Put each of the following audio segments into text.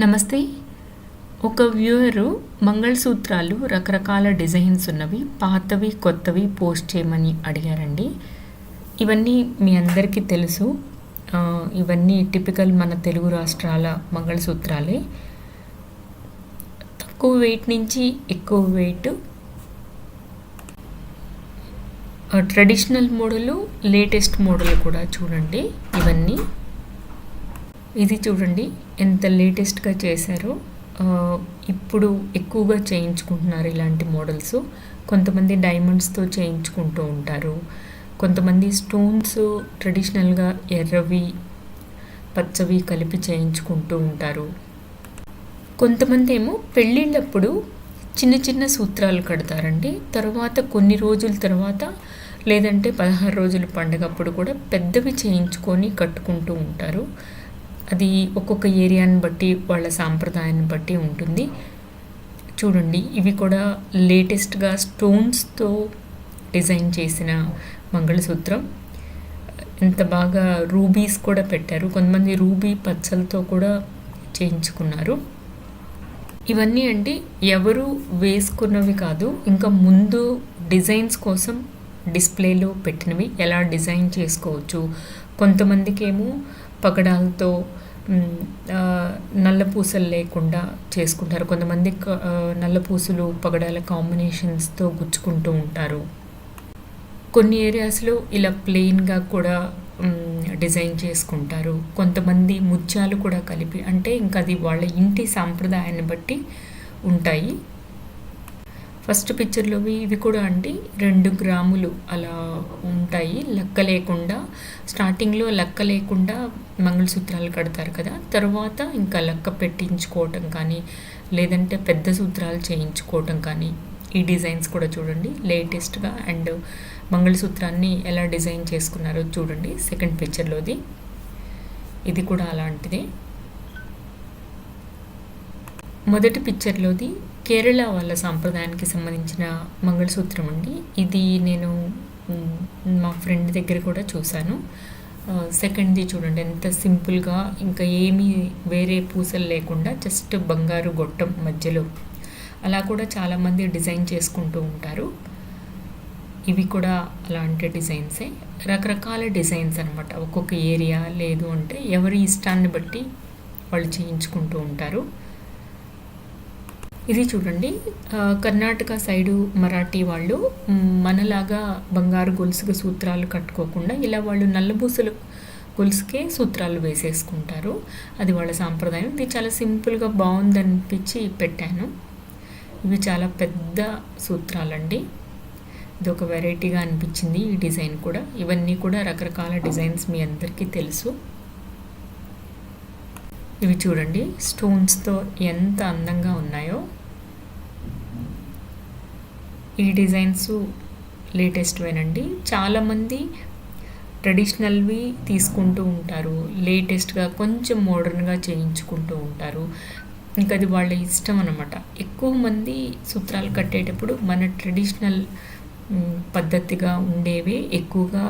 నమస్తే. ఒక వ్యూయరు మంగళసూత్రాలు రకరకాల డిజైన్స్ ఉన్నవి పాతవి కొత్తవి పోస్ట్ చేయమని అడిగారండి. ఇవన్నీ మీ అందరికీ తెలుసు. ఇవన్నీ టిపికల్ మన తెలుగు రాష్ట్రాల మంగళసూత్రాలే. తక్కువ వెయిట్ నుంచి ఎక్కువ weight. Traditional model latest model కూడా చూడండి ఇవన్నీ. ఇది చూడండి ఎంత లేటెస్ట్గా చేశారో. ఇప్పుడు ఎక్కువగా చేయించుకుంటున్నారు ఇలాంటి మోడల్స్. కొంతమంది డైమండ్స్తో చేయించుకుంటూ ఉంటారు. కొంతమంది స్టోన్స్ ట్రెడిషనల్గా ఎర్రవి పచ్చవి కలిపి చేయించుకుంటూ ఉంటారు. కొంతమంది ఏమో పెళ్ళిళ్ళప్పుడు చిన్న చిన్న సూత్రాలు కడతారండి. తర్వాత కొన్ని రోజుల తర్వాత లేదంటే పదహారు రోజుల పండగప్పుడు కూడా పెద్దవి చేయించుకొని కట్టుకుంటూ ఉంటారు. అది ఒక్కొక్క ఏరియాని బట్టి వాళ్ళ సాంప్రదాయాన్ని బట్టి ఉంటుంది. చూడండి ఇవి కూడా లేటెస్ట్గా స్టోన్స్తో డిజైన్ చేసిన మంగళసూత్రం. ఎంత బాగా రూబీస్ కూడా పెట్టారు. కొంతమంది రూబీ పచ్చలతో కూడా చేయించుకున్నారు. ఇవన్నీ అండి ఎవరు వేసుకున్నవి కాదు ఇంకా ముందు డిజైన్స్ కోసం డిస్ప్లేలో పెట్టినవి. ఎలా డిజైన్ చేసుకోవచ్చు? కొంతమందికి ఏమో పగడాలతో నల్ల పూసలు లేకుండా చేసుకుంటారు. కొంతమంది నల్ల పూసలు పగడాల కాంబినేషన్స్తో గుచ్చుకుంటూ ఉంటారు. కొన్ని ఏరియాస్లో ఇలా ప్లెయిన్గా కూడా డిజైన్ చేసుకుంటారు. కొంతమంది ముత్యాలు కూడా కలిపి అంటే ఇంకా అది వాళ్ళ ఇంటి సాంప్రదాయాన్ని బట్టి ఉంటాయి. ఫస్ట్ పిక్చర్లోవి ఇవి కూడా అండి. రెండు గ్రాములు అలా ఉంటాయి. లెక్క లేకుండా స్టార్టింగ్లో లెక్క లేకుండా మంగళసూత్రాలు కడతారు కదా. తర్వాత ఇంకా లెక్క పెట్టించుకోవటం కానీ లేదంటే పెద్ద సూత్రాలు చేయించుకోవటం కానీ ఈ డిజైన్స్ కూడా చూడండి. లేటెస్ట్గా అండ్ మంగళసూత్రాన్ని ఎలా డిజైన్ చేసుకున్నారో చూడండి. సెకండ్ పిక్చర్లోది. ఇది కూడా అలాంటిదే. మొదటి పిక్చర్లోది కేరళ వాళ్ళ సాంప్రదాయానికి సంబంధించిన మంగళసూత్రం అండి. ఇది నేను మా ఫ్రెండ్ దగ్గర కూడా చూశాను. సెకండ్ది చూడండి ఎంత సింపుల్గా ఇంకా ఏమీ వేరే పూసలు లేకుండా జస్ట్ బంగారు గొట్టం మధ్యలో. అలా కూడా చాలామంది డిజైన్ చేసుకుంటూ ఉంటారు. ఇవి కూడా అలాంటి డిజైన్సే. రకరకాల డిజైన్స్ అనమాట ఒక్కొక్క ఏరియా లేదు అంటే ఎవరి ఇష్టాన్ని బట్టి వాళ్ళు చేయించుకుంటూ ఉంటారు. ఇది చూడండి. కర్ణాటక సైడు మరాఠీ వాళ్ళు మనలాగా బంగారు గొలుసుకు సూత్రాలు కట్టుకోకుండా ఇలా వాళ్ళు నల్లబూసలు గొలుసుకే సూత్రాలు వేసేసుకుంటారు. అది వాళ్ళ సాంప్రదాయం. ఇది చాలా సింపుల్గా బాగుందనిపించి పెట్టాను. ఇవి చాలా పెద్ద సూత్రాలండి. ఇది ఒక వెరైటీగా అనిపించింది ఈ డిజైన్ కూడా. ఇవన్నీ కూడా రకరకాల డిజైన్స్ మీ అందరికీ తెలుసు. ఇవి చూడండి. స్టోన్స్తో ఎంత అందంగా ఉన్నాయో. ఈ డిజైన్స్ లేటెస్ట్వేనండి. చాలామంది ట్రెడిషనల్వి తీసుకుంటూ ఉంటారు. లేటెస్ట్గా కొంచెం మోడర్న్గా చేయించుకుంటూ ఉంటారు. ఇంకా అది వాళ్ళ ఇష్టం అనమాట ఎక్కువ మంది సూత్రాలు కట్టేటప్పుడు మన ట్రెడిషనల్ పద్ధతిగా ఉండేవే ఎక్కువగా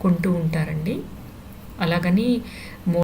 కొంటూ ఉంటారండి. అలాగని